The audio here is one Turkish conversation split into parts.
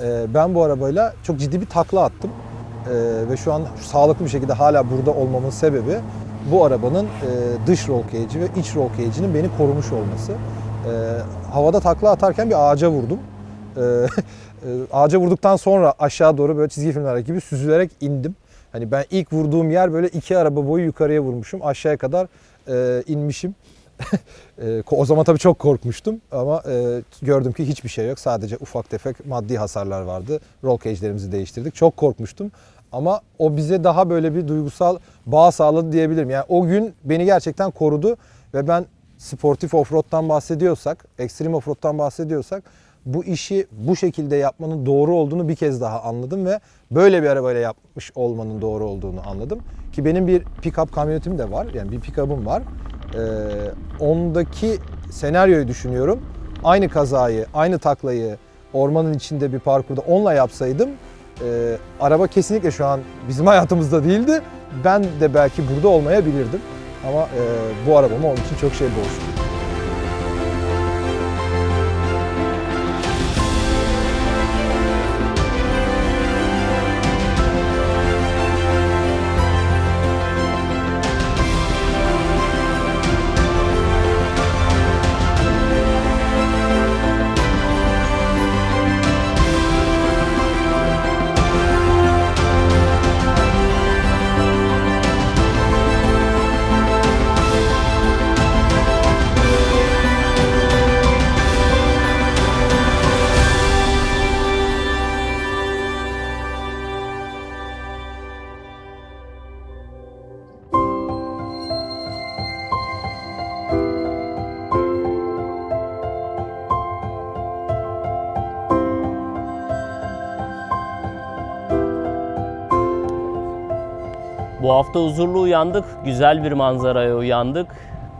Ee, ben bu arabayla çok ciddi bir takla attım. Ee, ve şu an sağlıklı bir şekilde hala burada olmamın sebebi bu arabanın e, dış roll cage'i ve iç roll cage'inin beni korumuş olması. Ee, havada takla atarken bir ağaca vurdum. E, ağaca vurduktan sonra aşağı doğru böyle çizgi filmlerdeki gibi süzülerek indim. Hani ben ilk vurduğum yer böyle iki araba boyu yukarıya vurmuşum. Aşağıya kadar e, inmişim. E, o zaman tabii çok korkmuştum ama e, gördüm ki hiçbir şey yok. Sadece ufak tefek maddi hasarlar vardı. Roll cage'lerimizi değiştirdik. Çok korkmuştum. Ama o bize daha böyle bir duygusal bağ sağladı diyebilirim. Yani o gün beni gerçekten korudu ve ben sportif offroad'dan bahsediyorsak, ekstrem offroad'dan bahsediyorsak bu işi bu şekilde yapmanın doğru olduğunu bir kez daha anladım ve böyle bir arabayla yapmış olmanın doğru olduğunu anladım. Ki benim bir pick-up kamyonetim de var. Yani bir pick-up'ım var. Ee, ondaki senaryoyu düşünüyorum. Aynı kazayı, aynı taklayı ormanın içinde bir parkurda onunla yapsaydım e, araba kesinlikle şu an bizim hayatımızda değildi. Ben de belki burada olmayabilirdim. Ama e, bu arabama onun için çok şey borçluyum. Bu hafta huzurlu uyandık, güzel bir manzaraya uyandık.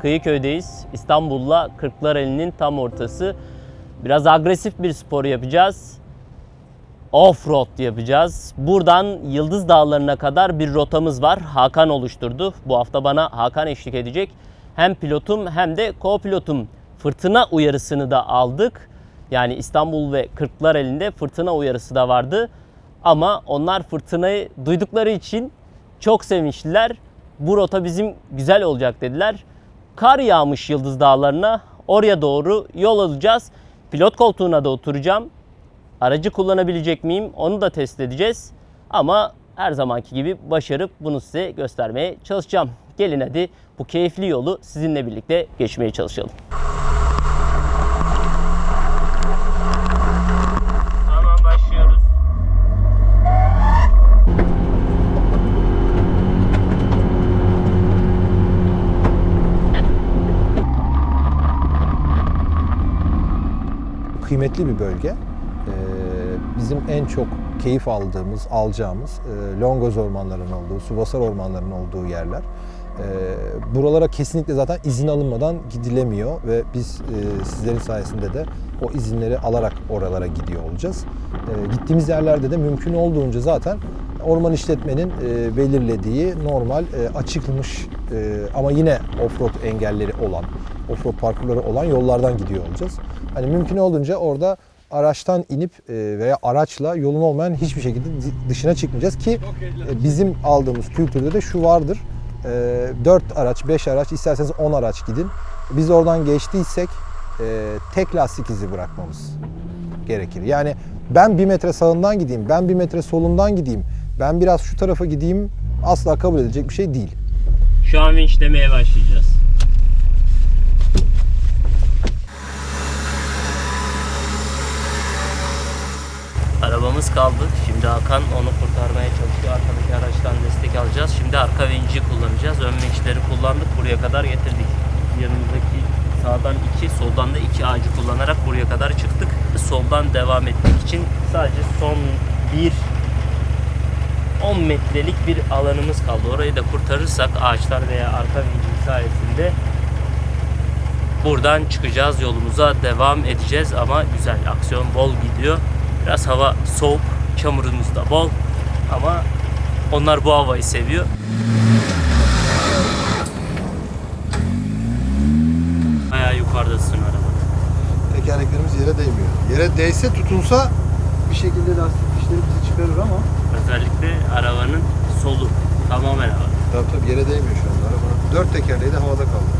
Kıyıköy'deyiz. İstanbul'la Kırklareli'nin tam ortası. Biraz agresif bir spor yapacağız. Off-road yapacağız. Buradan Yıldız Dağları'na kadar bir rotamız var. Hakan oluşturdu. Bu hafta bana Hakan eşlik edecek. Hem pilotum hem de co-pilotum. Fırtına uyarısını da aldık. Yani İstanbul ve Kırklareli'nde fırtına uyarısı da vardı. Ama onlar fırtınayı duydukları için çok sevinçliler. Bu rota bizim güzel olacak dediler. Kar yağmış Yıldız Dağları'na. Oraya doğru yol alacağız. Pilot koltuğuna da oturacağım. Aracı kullanabilecek miyim? Onu da test edeceğiz. Ama her zamanki gibi başarıp bunu size göstermeye çalışacağım. Gelin hadi bu keyifli yolu sizinle birlikte geçmeye çalışalım. Tamam başlıyoruz. Kıymetli bir bölge. Ee, bizim en çok keyif aldığımız, alacağımız e, Longoz ormanlarının olduğu, Subasar ormanlarının olduğu yerler. Ee, buralara kesinlikle zaten izin alınmadan gidilemiyor ve biz e, sizlerin sayesinde de o izinleri alarak oralara gidiyor olacağız. Ee, gittiğimiz yerlerde de mümkün olduğunca zaten orman işletmenin e, belirlediği normal e, açıkmış e, ama yine offroad engelleri olan, offroad parkurları olan yollardan gidiyor olacağız. Hani mümkün olduğunca orada araçtan inip e, veya araçla yolun olmayan hiçbir şekilde dışına çıkmayacağız ki e, bizim aldığımız kültürde de şu vardır. 4 araç, 5 araç, isterseniz 10 araç gidin. Biz oradan geçtiysek e, tek lastik izi bırakmamız gerekir. Yani ben bir metre sağından gideyim, ben bir metre solundan gideyim, ben biraz şu tarafa gideyim asla kabul edilecek bir şey değil. Şu an vinçlemeye başlayacağız. Arabamız kaldı. Şimdi Hakan onu kurtarmaya çalışıyor. Arkadaki araçtan destek alacağız. Şimdi arka vinci kullanacağız. Ön vinçleri kullandık. Buraya kadar getirdik. Yanımızdaki sağdan iki, soldan da iki ağacı kullanarak buraya kadar çıktık. Soldan devam etmek için sadece son bir 10 metrelik bir alanımız kaldı. Orayı da kurtarırsak ağaçlar veya arka vinci sayesinde buradan çıkacağız yolumuza devam edeceğiz ama güzel aksiyon bol gidiyor. Biraz hava soğuk, çamurumuz da bol ama onlar bu havayı seviyor. Bayağı yukarıdasın araba. Tekerleklerimiz yere değmiyor. Yere değse tutunsa bir şekilde lastik fişleri bizi çıkarır ama Özellikle arabanın solu tamamen havada. Tabii tabii yere değmiyor şu anda araba. Dört tekerleği de havada kaldı.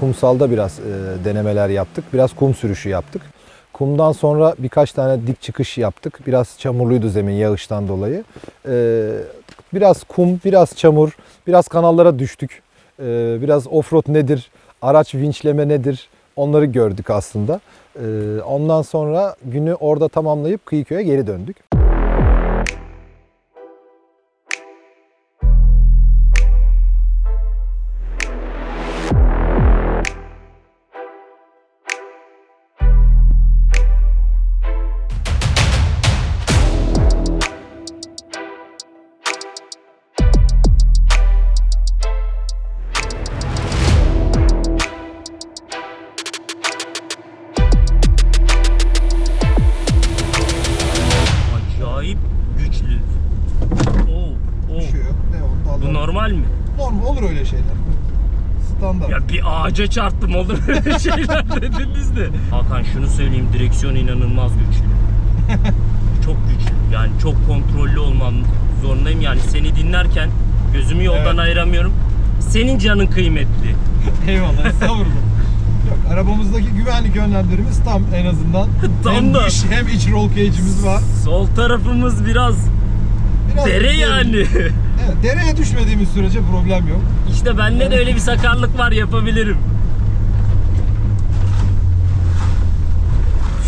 Kumsalda biraz e, denemeler yaptık. Biraz kum sürüşü yaptık. Kumdan sonra birkaç tane dik çıkış yaptık. Biraz çamurluydu zemin yağıştan dolayı. E, biraz kum, biraz çamur, biraz kanallara düştük. E, biraz offroad nedir, araç vinçleme nedir onları gördük aslında. E, ondan sonra günü orada tamamlayıp Kıyıköy'e geri döndük. Öyle şeyler. Standart. Ya bir ağaca çarptım olur öyle şeyler dediniz de. Hakan şunu söyleyeyim direksiyon inanılmaz güçlü. çok güçlü. Yani çok kontrollü olmam zorundayım. Yani seni dinlerken gözümü yoldan Evet. ayıramıyorum. Senin canın kıymetli. Eyvallah estağfurullah. Yok arabamızdaki güvenlik önlemlerimiz tam en azından. Tam hem da. dış hem iç roll cage'imiz var. Sol tarafımız biraz Biraz dere yani. Evet, dereye düşmediğimiz sürece problem yok. işte bende de öyle bir sakarlık var yapabilirim.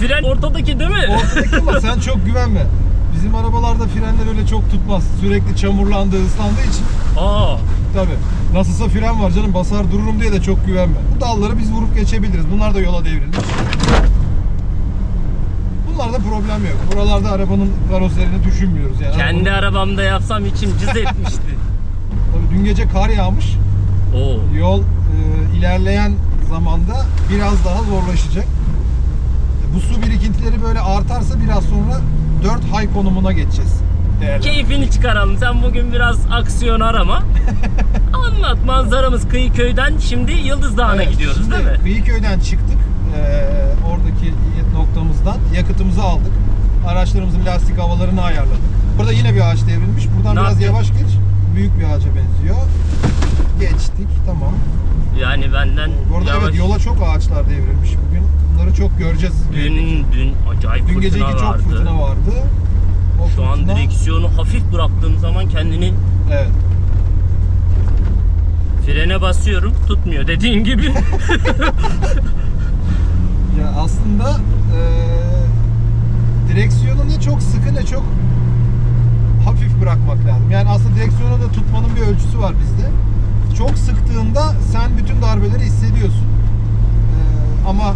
Fren ortadaki değil mi? Ortadaki ama sen çok güvenme. Bizim arabalarda frenler öyle çok tutmaz. Sürekli çamurlandığı, ıslandığı için. Aa, Tabi. Nasılsa fren var canım basar dururum diye de çok güvenme. Bu dalları biz vurup geçebiliriz. Bunlar da yola devrilmiş. Bunlarda problem yok. Buralarda arabanın karoserini düşünmüyoruz yani. kendi Arabanın- arabamda yapsam içim cız etmişti. Tabii dün gece kar yağmış. Oo. Yol e, ilerleyen zamanda biraz daha zorlaşacak. E, Bu su birikintileri böyle artarsa biraz sonra 4 high konumuna geçeceğiz. Değerli. Keyfini çıkaralım. Sen bugün biraz aksiyon arama. Anlat manzaramız Kıyıköy'den şimdi Yıldız Dağı'na Evet, gidiyoruz değil mi? Kıyıköy'den çıktık. Ee, oradaki noktamızdan yakıtımızı aldık. Araçlarımızın lastik havalarını ayarladık. Burada yine bir ağaç devrilmiş. Buradan Ne biraz yaptın? yavaş geç. Büyük bir ağaca benziyor. Geçtik. Tamam. Yani benden Bu arada yavaş. evet yola çok ağaçlar devrilmiş. Bugün bunları çok göreceğiz. Dün, dün acayip Dün geceki fırtına çok vardı. fırtına vardı. O Şu an fırtına- direksiyonu hafif bıraktığım zaman kendini Evet. frene basıyorum. Tutmuyor dediğin gibi. Ya aslında eee direksiyonu ne çok sıkı ne çok hafif bırakmak lazım. Yani aslında direksiyonu da tutmanın bir ölçüsü var bizde. Çok sıktığında sen bütün darbeleri hissediyorsun. Eee, ama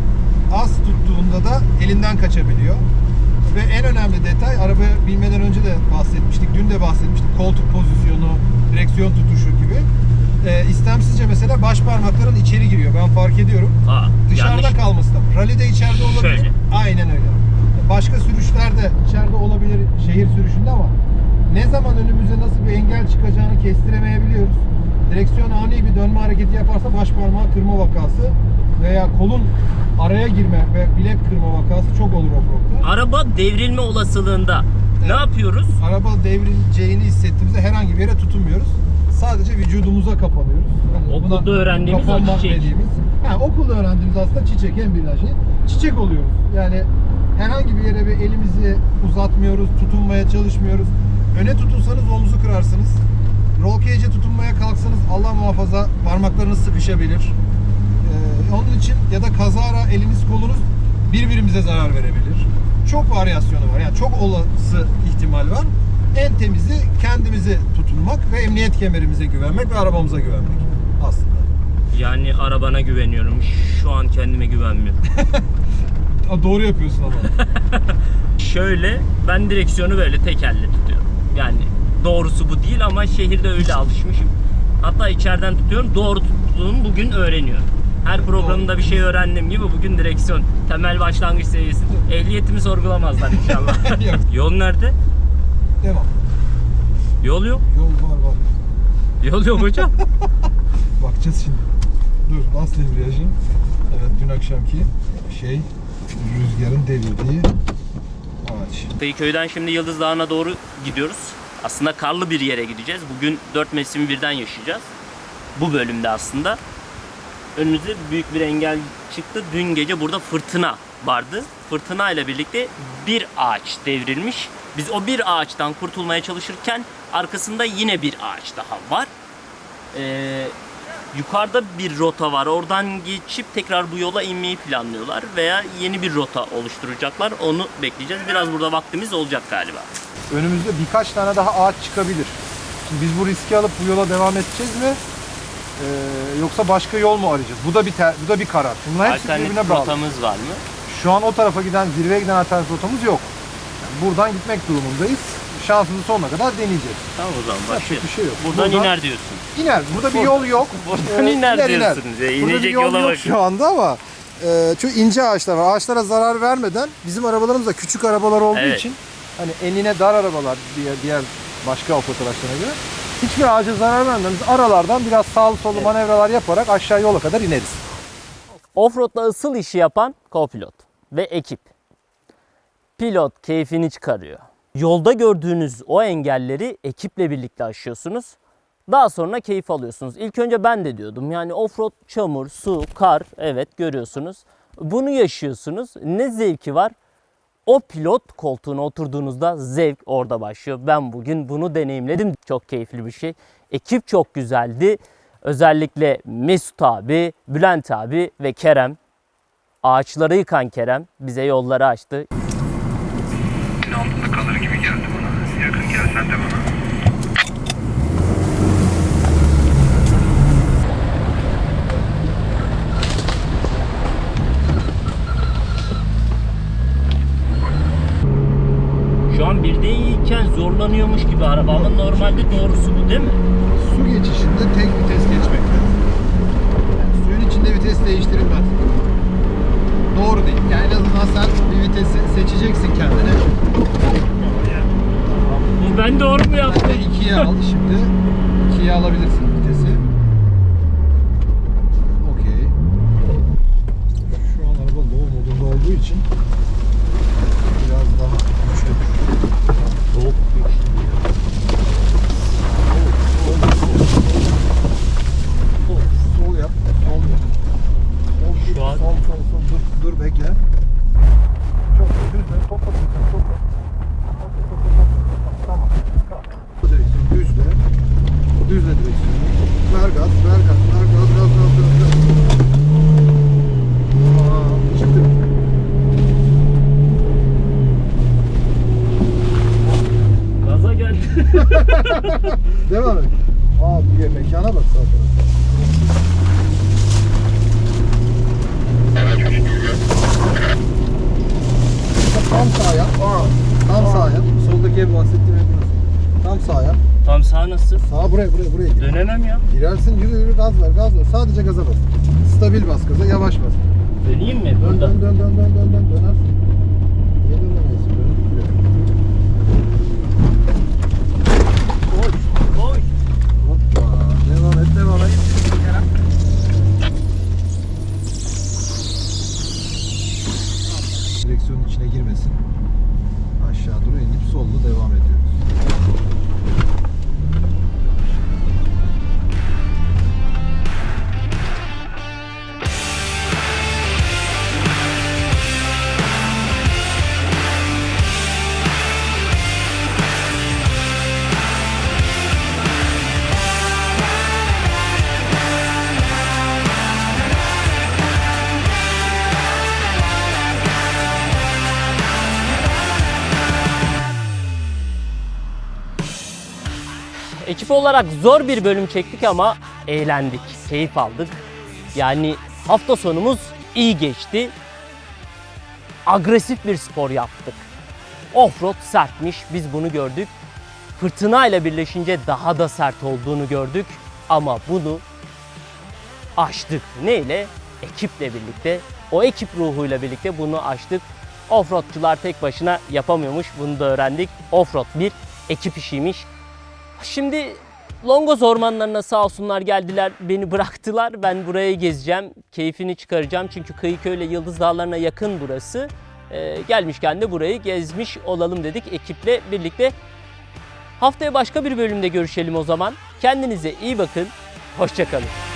az tuttuğunda da elinden kaçabiliyor. Ve en önemli detay arabaya binmeden önce de bahsetmiştik. Dün de bahsetmiştik. Koltuk pozisyonu, direksiyon tutuşu gibi. Eee istemsizce mesela baş parmakların içeri giriyor. Ben fark ediyorum. ha, Dışarıda yanlış. kalması da. Rally'de içeride olabilir. Şöyle. Aynen öyle. Başka sürüşlerde içeride olabilir şehir sürüşünde ama ne zaman önümüze nasıl bir engel çıkacağını kestiremeyebiliyoruz. Direksiyon ani bir dönme hareketi yaparsa baş parmağı kırma vakası veya kolun araya girme ve bilek kırma vakası çok olur offroad'da. Araba devrilme olasılığında ne Evet. yapıyoruz? Araba devrileceğini hissettiğimizde herhangi bir yere tutunmuyoruz. Sadece vücudumuza kapanıyoruz. Yani Okulda öğrendiğimiz o çiçek. dediğimiz. Yani okulda öğrendiğimiz aslında çiçek en bilinen şey. Çiçek oluyoruz. Yani herhangi bir yere bir elimizi uzatmıyoruz, tutunmaya çalışmıyoruz. Öne tutunsanız omuzu kırarsınız. Roll cage'e tutunmaya kalksanız Allah muhafaza parmaklarınız sıkışabilir. Ee, onun için ya da kazara eliniz kolunuz birbirimize zarar verebilir. Çok varyasyonu var. Yani çok olası ihtimal var. En temizi kendimize tutunmak ve emniyet kemerimize güvenmek ve arabamıza güvenmek aslında. Yani arabana güveniyorum. Şu an kendime güvenmiyorum. Doğru yapıyorsun ama. Şöyle ben direksiyonu böyle tek elle tutuyorum. Yani doğrusu bu değil ama şehirde öyle alışmışım. Hatta içeriden tutuyorum. Doğru tuttuğumu bugün öğreniyorum. Her programda bir şey öğrendiğim gibi bugün direksiyon temel başlangıç seviyesi. Ehliyetimi sorgulamazlar inşallah. Yol nerede? Devam. Yol yok. Yol var var. Yol yok hocam. bakacağız şimdi. Dur bas debriyajı. Evet dün akşamki şey rüzgarın devirdiği ağaç. Kıyıköy'den şimdi Yıldız Dağı'na doğru gidiyoruz. Aslında karlı bir yere gideceğiz. Bugün dört mevsimi birden yaşayacağız. Bu bölümde aslında. Önümüzde büyük bir engel çıktı. Dün gece burada fırtına vardı. Fırtına ile birlikte bir ağaç devrilmiş. Biz o bir ağaçtan kurtulmaya çalışırken arkasında yine bir ağaç daha var. Ee, yukarıda bir rota var. Oradan geçip tekrar bu yola inmeyi planlıyorlar veya yeni bir rota oluşturacaklar. Onu bekleyeceğiz. Biraz burada vaktimiz olacak galiba. Önümüzde birkaç tane daha ağaç çıkabilir. Şimdi biz bu riski alıp bu yola devam edeceğiz mi? Ee, yoksa başka yol mu arayacağız? Bu da bir ter- bu da bir karar. Bunlar hepsi birbirine bağlı. rotamız var mı? Şu an o tarafa giden, zirveye giden alternatif rotamız yok. Buradan gitmek durumundayız. Şansımızı sonuna kadar deneyeceğiz. Tamam o zaman Yapacak başlayalım. bir şey yok. Buradan Burada- iner diyorsun. İner. Burada bir yol yok. Buradan Ee, iner diyorsunuz. Ya, Burada bir inecek yol yola yok bakın. şu anda ama e, çok ince ağaçlar var. Ağaçlara zarar vermeden bizim arabalarımız da küçük arabalar olduğu Evet. için hani enine dar arabalar diğer, diğer başka otomobil araçlarına göre hiçbir ağaca zarar vermeden biz aralardan biraz sağlı sollu manevralar yaparak aşağı yola kadar ineriz. Offroad'da ısıl işi yapan co-pilot ve ekip. Pilot keyfini çıkarıyor. Yolda gördüğünüz o engelleri ekiple birlikte aşıyorsunuz. Daha sonra keyif alıyorsunuz. İlk önce ben de diyordum. Yani offroad çamur, su, kar evet görüyorsunuz. Bunu yaşıyorsunuz. Ne zevki var? O pilot koltuğuna oturduğunuzda zevk orada başlıyor. Ben bugün bunu deneyimledim. Çok keyifli bir şey. Ekip çok güzeldi. Özellikle Mesut abi, Bülent abi ve Kerem. Ağaçları yıkan Kerem bize yolları açtı. altında kalır gibi geldi bana. Yakın gelsen de bana. Şu an birde iyiyken zorlanıyormuş gibi araba ama normalde doğrusu bu değil mi? Su geçişinde tek vites geçmek lazım. Yani suyun içinde vites değiştirilmez. Doğru değil. Yani en azından sen bir vitesi seçeceksin kendine. Bu ben doğru mu yaptım? Bence ikiye al şimdi. İkiye alabilirsin vitesi. Okey. Şu an araba low modunda olduğu için biraz daha güçlü. Soğuk. Sol, sol yap. Sol yap. Sol, Şu dur, an- sol, sol, sol. Dur, dur bekle. Çok düzle. Topla topla topla. Topla, topla, topla. Tamam. Tamam. Bu direksiyon düzle. Düzle direksiyonu. Ver gaz, ver gaz, ver gaz, gaz, gaz, gaz, gaz. Aa, çıktı. Gaza geldi. Devam et. Aa, bir mekana bak zaten. Tam sağ yap. Aa, tam sağ yap. Soldaki ev bahsettiğim ev burası. Tam sağ yap. Tam sağ nasıl? Sağa buraya buraya buraya gir. Dönemem ya. Girersin yürü yürü gaz ver gaz ver. Sadece gaza bas. Stabil bas gaza yavaş bas. Döneyim mi? Dön Burada. dön dön dön dön dön dön dönersin. Ekip olarak zor bir bölüm çektik ama eğlendik, keyif aldık. Yani hafta sonumuz iyi geçti. Agresif bir spor yaptık. Offroad sertmiş, biz bunu gördük. Fırtına ile birleşince daha da sert olduğunu gördük. Ama bunu aştık. Neyle? Ekiple birlikte. O ekip ruhuyla birlikte bunu aştık. Offroadçular tek başına yapamıyormuş. Bunu da öğrendik. Offroad bir ekip işiymiş. Şimdi Longoz ormanlarına sağ olsunlar geldiler, beni bıraktılar. Ben burayı gezeceğim, keyfini çıkaracağım. Çünkü Kıyıköy ile Yıldız Dağları'na yakın burası. Ee, gelmişken de burayı gezmiş olalım dedik ekiple birlikte. Haftaya başka bir bölümde görüşelim o zaman. Kendinize iyi bakın, hoşçakalın.